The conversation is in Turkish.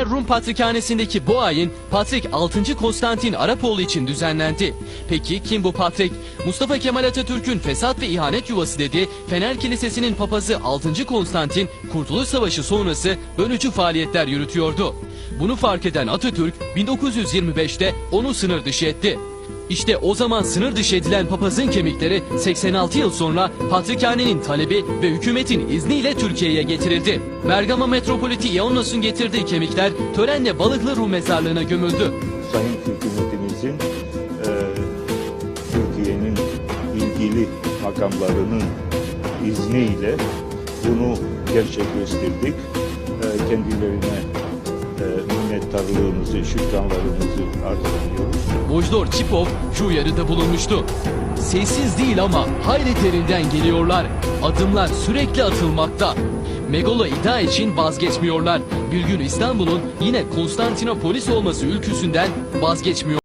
Rum Patrikhanesi'ndeki bu ayin Patrik 6. Konstantin Arapoğlu için düzenlendi. Peki kim bu Patrik? Mustafa Kemal Atatürk'ün fesat ve ihanet yuvası dediği Fener Kilisesi'nin papazı 6. Konstantin Kurtuluş Savaşı sonrası bölücü faaliyetler yürütüyordu. Bunu fark eden Atatürk 1925'te onu sınır dışı etti. İşte o zaman sınır dışı edilen papazın kemikleri 86 yıl sonra Patrikhane'nin talebi ve hükümetin izniyle Türkiye'ye getirildi. Bergama Metropoliti Ioannos'un getirdiği kemikler törenle Balıklı Rum mezarlığına gömüldü. Sayın hükümetimizin e, Türkiye'nin ilgili makamlarının izniyle bunu gerçekleştirdik. E, kendilerine minnettarlığımızı, şükranlarımızı arz ediyoruz. Çipov şu uyarıda bulunmuştu. Sessiz değil ama hayli derinden geliyorlar. Adımlar sürekli atılmakta. Megalo iddia için vazgeçmiyorlar. Bir gün İstanbul'un yine Konstantinopolis olması ülküsünden vazgeçmiyor.